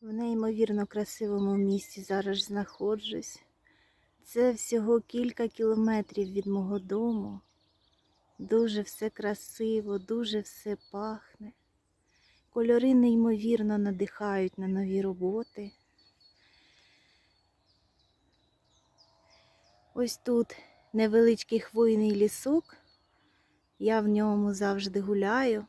В неймовірно красивому місці зараз знаходжусь. Це всього кілька кілометрів від мого дому. Дуже все красиво, дуже все пахне. Кольори неймовірно надихають на нові роботи. Ось тут невеличкий хвойний лісок. Я в ньому завжди гуляю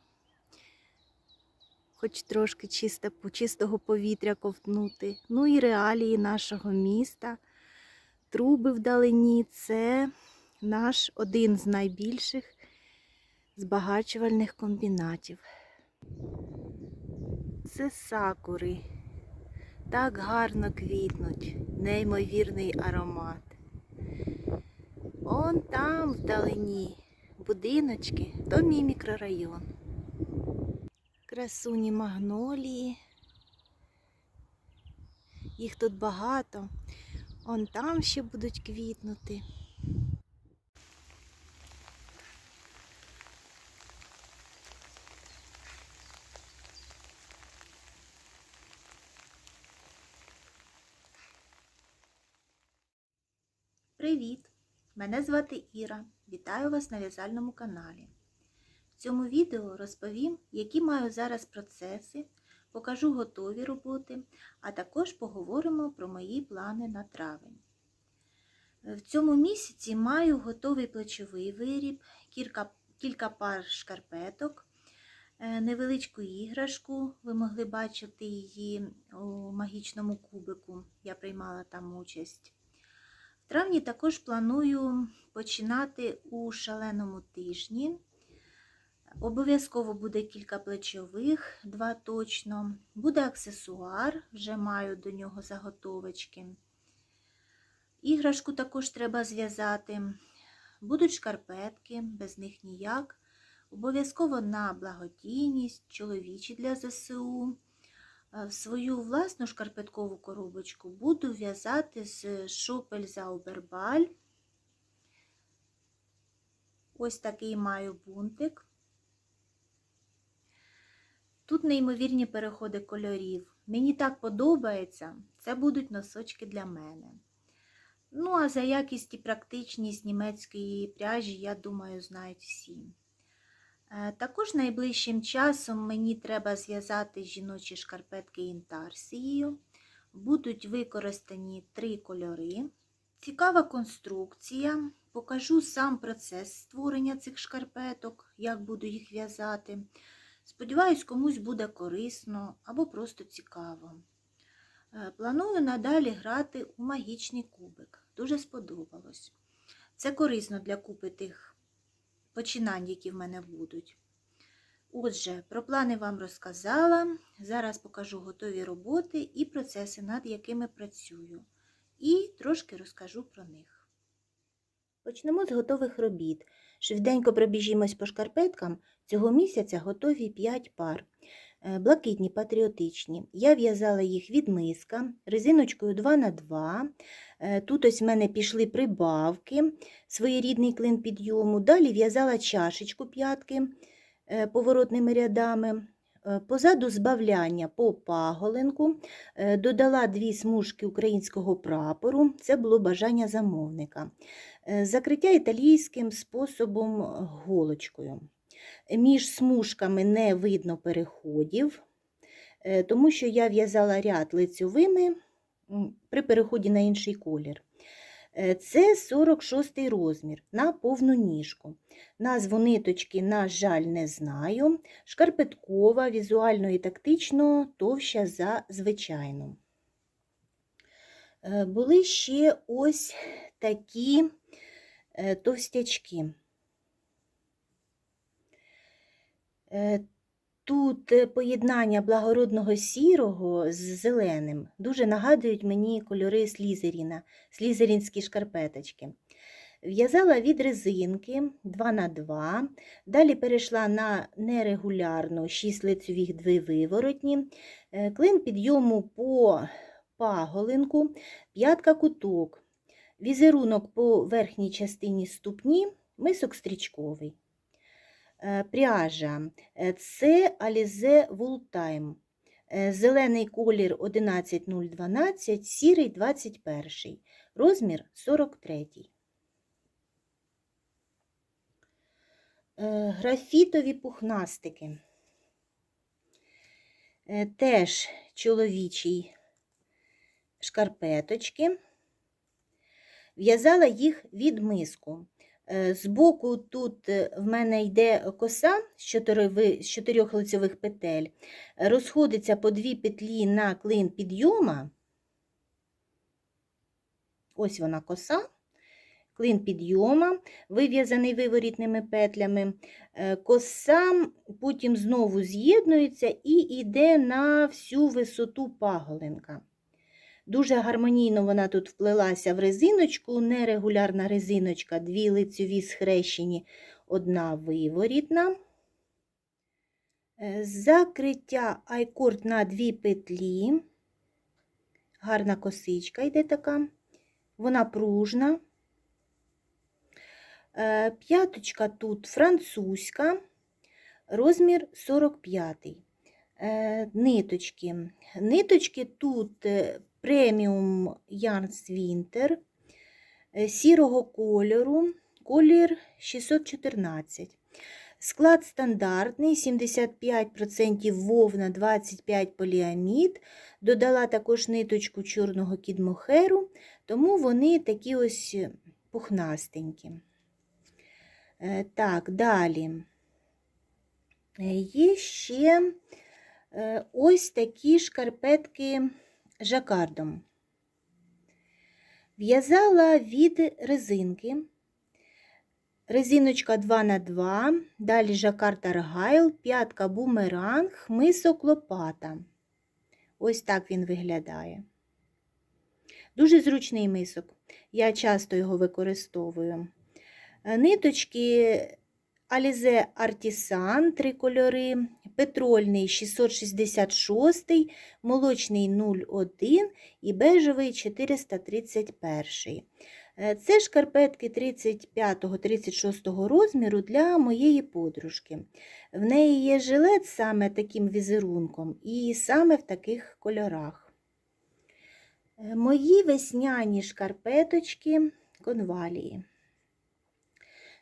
хоч трошки чисто, чистого повітря ковтнути. Ну і реалії нашого міста. Труби вдалині це наш один з найбільших збагачувальних комбінатів. Це сакури. Так гарно квітнуть, неймовірний аромат. Он там вдалині будиночки, то мій мікрорайон красуні магнолії. Їх тут багато. Он там ще будуть квітнути. Привіт! Мене звати Іра. Вітаю вас на в'язальному каналі. В цьому відео розповім, які маю зараз процеси, покажу готові роботи, а також поговоримо про мої плани на травень. В цьому місяці маю готовий плечовий виріб, кілька, кілька пар шкарпеток, е, невеличку іграшку, ви могли бачити її у магічному кубику, я приймала там участь. В травні також планую починати у шаленому тижні. Обов'язково буде кілька плечових, два точно. Буде аксесуар, вже маю до нього заготовочки. Іграшку також треба зв'язати. Будуть шкарпетки, без них ніяк. Обов'язково на благодійність, чоловічі для ЗСУ. Свою власну шкарпеткову коробочку буду в'язати з шопель Заубербаль. Ось такий маю бунтик. Тут неймовірні переходи кольорів. Мені так подобається, це будуть носочки для мене. Ну, а за якість і практичність німецької пряжі, я думаю, знають всі. Е, також найближчим часом мені треба зв'язати жіночі шкарпетки інтарсією. Будуть використані три кольори. Цікава конструкція. Покажу сам процес створення цих шкарпеток, як буду їх в'язати. Сподіваюсь, комусь буде корисно або просто цікаво. Е, Планую надалі грати у магічний кубик. Дуже сподобалось. Це корисно для купи тих починань, які в мене будуть. Отже, про плани вам розказала. Зараз покажу готові роботи і процеси, над якими працюю. І трошки розкажу про них. Почнемо з готових робіт. Швиденько пробіжімось по шкарпеткам. Цього місяця готові 5 пар. Е, Блакитні патріотичні. Я в'язала їх від миска резиночкою 2х2. Е, Тут ось в мене пішли прибавки, своєрідний клин підйому. Далі в'язала чашечку п'ятки е, поворотними рядами. Е, Позаду збавляння по паголинку, Е, додала дві смужки українського прапору, це було бажання замовника. Е, Закриття італійським способом голочкою. Між смужками не видно переходів, тому що я в'язала ряд лицьовими при переході на інший колір. Е, Це 46 розмір на повну ніжку. Назву ниточки, на жаль, не знаю. Шкарпеткова, візуально і тактично товща за звичайну. Е, Були ще ось такі е, товстячки. Тут е, поєднання благородного сірого з зеленим дуже нагадують мені кольори слізеріна, слізерінські шкарпеточки. В'язала від резинки 2х2, далі перейшла на нерегулярну 6 лицевих 2 виворотні, Е, клин підйому по паголинку, п'ятка куток, візерунок по верхній частині ступні, мисок стрічковий. Е, Пряжа Е, це Alize Time. Е, Зелений колір 11012, сірий 21, розмір 43. Е, Графітові пухнастики. Теж чоловічі шкарпеточки. В'язала їх від миску. Е, Збоку тут е, в мене йде коса з чотирьох лицевих петель, розходиться по дві петлі на клин підйома. Ось вона коса, клин підйома, вив'язаний виворітними петлями. Е, Коса потім знову з'єднується і йде на всю висоту паголинка. Дуже гармонійно вона тут вплелася в резиночку, нерегулярна резиночка, дві лицьові схрещені, одна виворітна. Е, Закриття айкорд на дві петлі. Гарна косичка йде така, вона пружна. Е, П'яточка тут французька, розмір 45. Е, Ниточки. Ниточки тут преміум Yarns Winter е, сірого кольору, колір 614. Склад стандартний, 75% вовна, 25 поліамід. Додала також ниточку чорного кідмохеру, тому вони такі ось пухнастенькі. Е, Так, далі. Е, Є ще е, ось такі шкарпетки жакардом. В'язала від резинки. Резиночка 2х2, далі жакард аргайл, п'ятка бумеранг, мисок лопата. Ось так він виглядає. Дуже зручний мисок. Я часто його використовую. Ниточки Alize Artisan, три кольори, петрольний 666, молочний 01 і бежевий 431. Е, Це шкарпетки 35-36 розміру для моєї подружки. В неї є жилет саме таким візерунком і саме в таких кольорах. Е, Мої весняні шкарпеточки конвалії.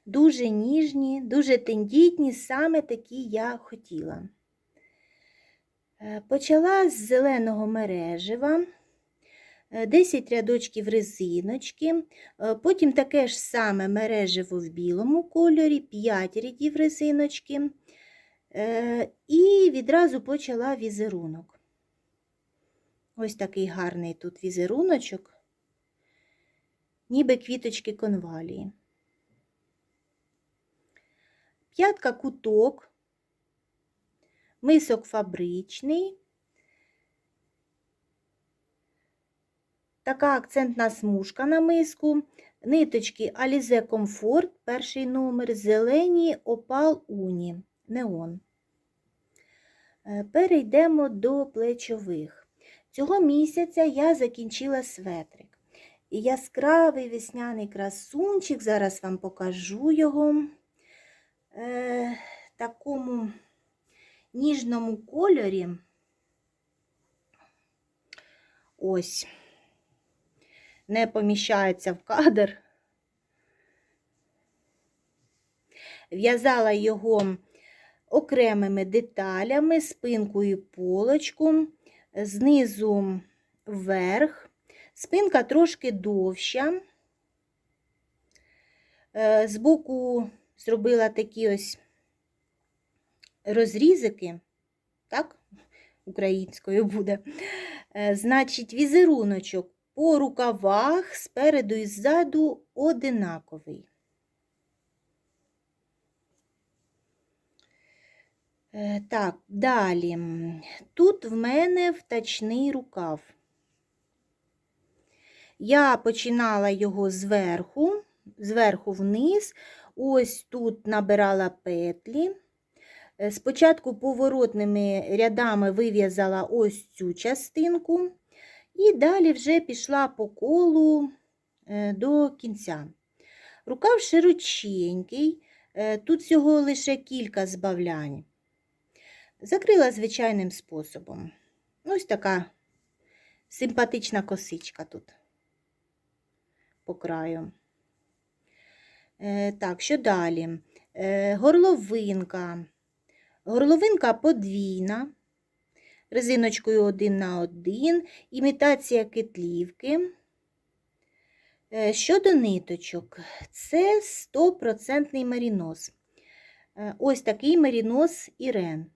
Дуже ніжні, дуже тендітні, саме такі я хотіла. Е, Почала з зеленого мережева, е, 10 рядочків резиночки, е, потім таке ж саме мережево в білому кольорі, 5 рядів резиночки, е, і відразу почала візерунок. Ось такий гарний тут візеруночок, ніби квіточки конвалії. П'ятка куток, мисок фабричний, така акцентна смужка на миску, ниточки Alize Comfort, перший номер, зелені Opal Uni, неон. Е, Перейдемо до плечових. Цього місяця я закінчила светрик. І яскравий весняний красунчик, зараз вам покажу його е, такому ніжному кольорі. Ось, не поміщається в кадр. В'язала його окремими деталями, спинкою полочку, знизу вверх. Спинка трошки довша. Е, Збоку зробила такі ось розрізики, так, українською буде. Е, Значить, візеруночок по рукавах спереду і ззаду одинаковий. Е, Так, далі. Тут в мене втачний рукав. Я починала його зверху, зверху вниз, ось тут набирала петлі. Е, Спочатку поворотними рядами вив'язала ось цю частинку, і далі вже пішла по колу е, до кінця. Рукав широченький, е, тут всього лише кілька збавлянь. Закрила звичайним способом. Ось така симпатична косичка тут по краю. Е, так, що далі? Е, горловинка. Горловинка подвійна, резиночкою один на один, імітація кетлівки. Е, щодо ниточок, це 100% мерінос. Е, ось такий мерінос Ірен.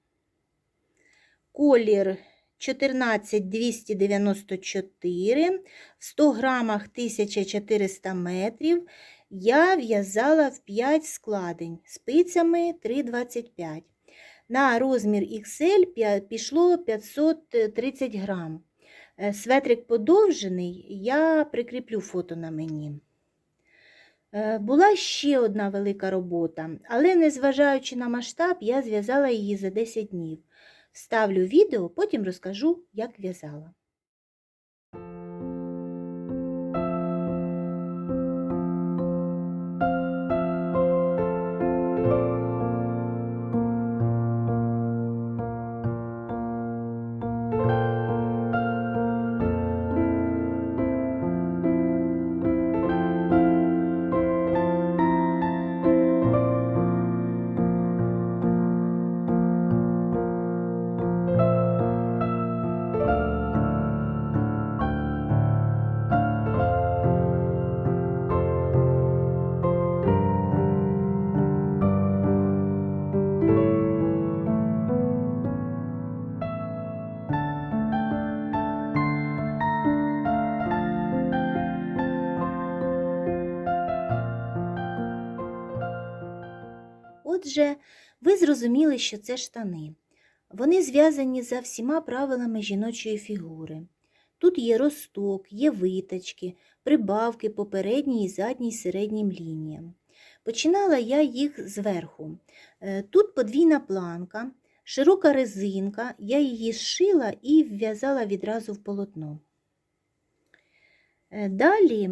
Колір 14294, в 100 грамах 1400 метрів. Я в'язала в 5 складень спицями 3,25. На розмір XL пішло 530 грам. Е, Светрик подовжений, я прикріплю фото на мені. Е, Була ще одна велика робота, але незважаючи на масштаб, я зв'язала її за 10 днів. Вставлю відео, потім розкажу, як в'язала. Отже, ви зрозуміли, що це штани. Вони зв'язані за всіма правилами жіночої фігури. Тут є росток, є виточки, прибавки по передній і задній середнім лініям. Починала я їх зверху. Е, Тут подвійна планка, широка резинка, я її зшила і вв'язала відразу в полотно. Е, Далі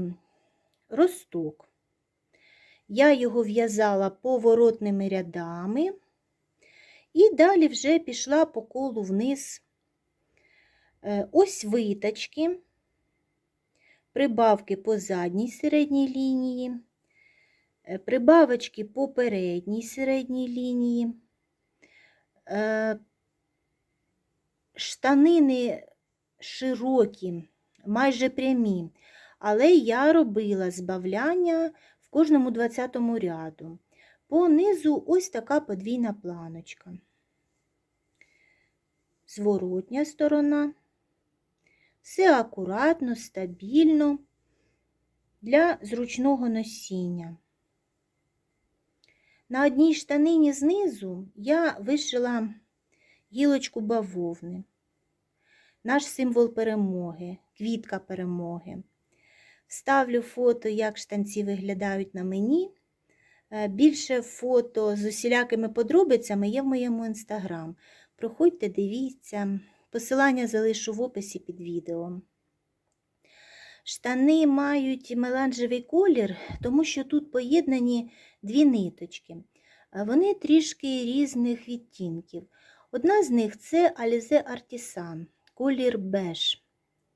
росток. Я його в'язала поворотними рядами і далі вже пішла по колу вниз. Е, Ось виточки, прибавки по задній середній лінії, е, прибавочки по передній середній лінії, Е, штанини широкі, майже прямі, але я робила збавляння кожному 20 ряду. По низу ось така подвійна планочка. Зворотня сторона. Все акуратно, стабільно для зручного носіння. На одній штанині знизу я вишила гілочку бавовни, наш символ перемоги, квітка перемоги. Ставлю фото, як штанці виглядають на мені. Е, Більше фото з усілякими подробицями є в моєму інстаграм. Проходьте, дивіться. Посилання залишу в описі під відео. Штани мають меланжевий колір, тому що тут поєднані дві ниточки. Е, Вони трішки різних відтінків. Одна з них це Alize Artisan, колір беж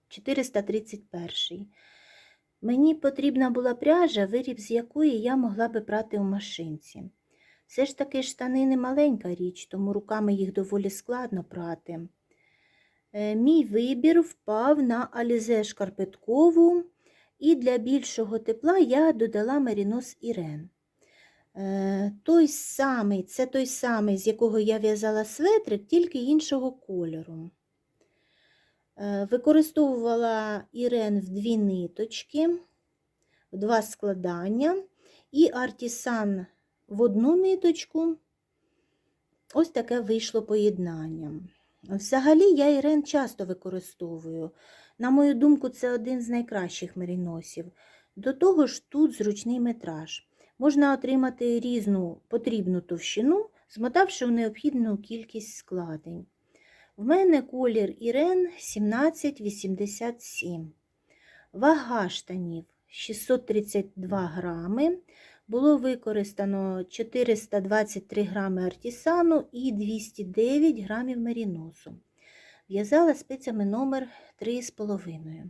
431. Мені потрібна була пряжа, виріб з якої я могла би прати у машинці. Все ж таки штани не маленька річ, тому руками їх доволі складно прати. Е, Мій вибір впав на Алізе шкарпеткову, і для більшого тепла я додала мерінос Ірен. Е, Той самий, це той самий, з якого я в'язала светрик, тільки іншого кольору. Е, Використовувала Ірен в дві ниточки, в два складання, і артісан в одну ниточку. Ось таке вийшло поєднання. Взагалі, я Ірен часто використовую. На мою думку, це один з найкращих меріносів. До того ж, тут зручний метраж. Можна отримати різну потрібну товщину, змотавши в необхідну кількість складень. В мене колір Ірен 1787. Вага штанів 632 грами. Було використано 423 грами артісану і 209 грамів меріносу. В'язала спицями номер 3,5.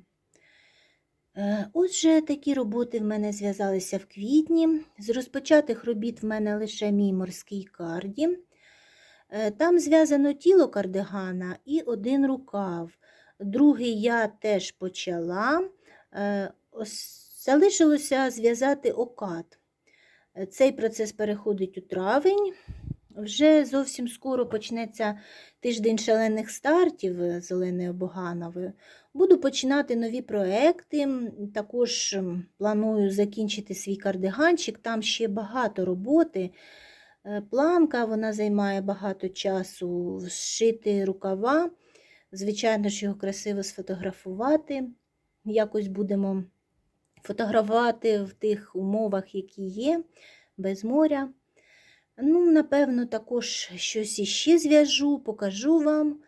Е, Отже, такі роботи в мене зв'язалися в квітні. З розпочатих робіт в мене лише мій морський карді. Е, Там зв'язано тіло кардигана і один рукав. Другий я теж почала. Е, Залишилося зв'язати окат. Е, Цей процес переходить у травень. Вже зовсім скоро почнеться тиждень шалених стартів з Оленою Богановою. Буду починати нові проекти. Також планую закінчити свій кардиганчик. Там ще багато роботи. Е, Планка вона займає багато часу. Зшити рукава. Звичайно ж, його красиво сфотографувати. Якось будемо фотографувати в тих умовах, які є, без моря. Ну, напевно, також щось іще зв'яжу, покажу вам.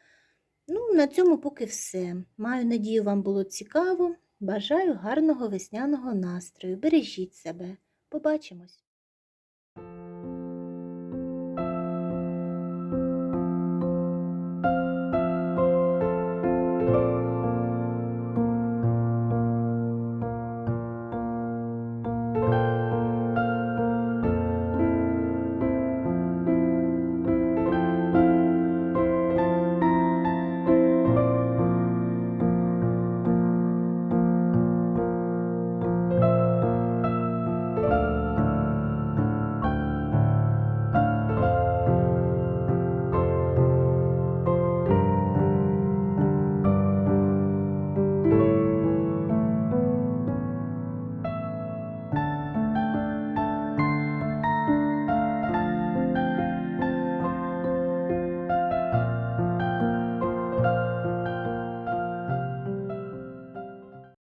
Ну, на цьому поки все. Маю надію, вам було цікаво. Бажаю гарного весняного настрою. Бережіть себе. Побачимось!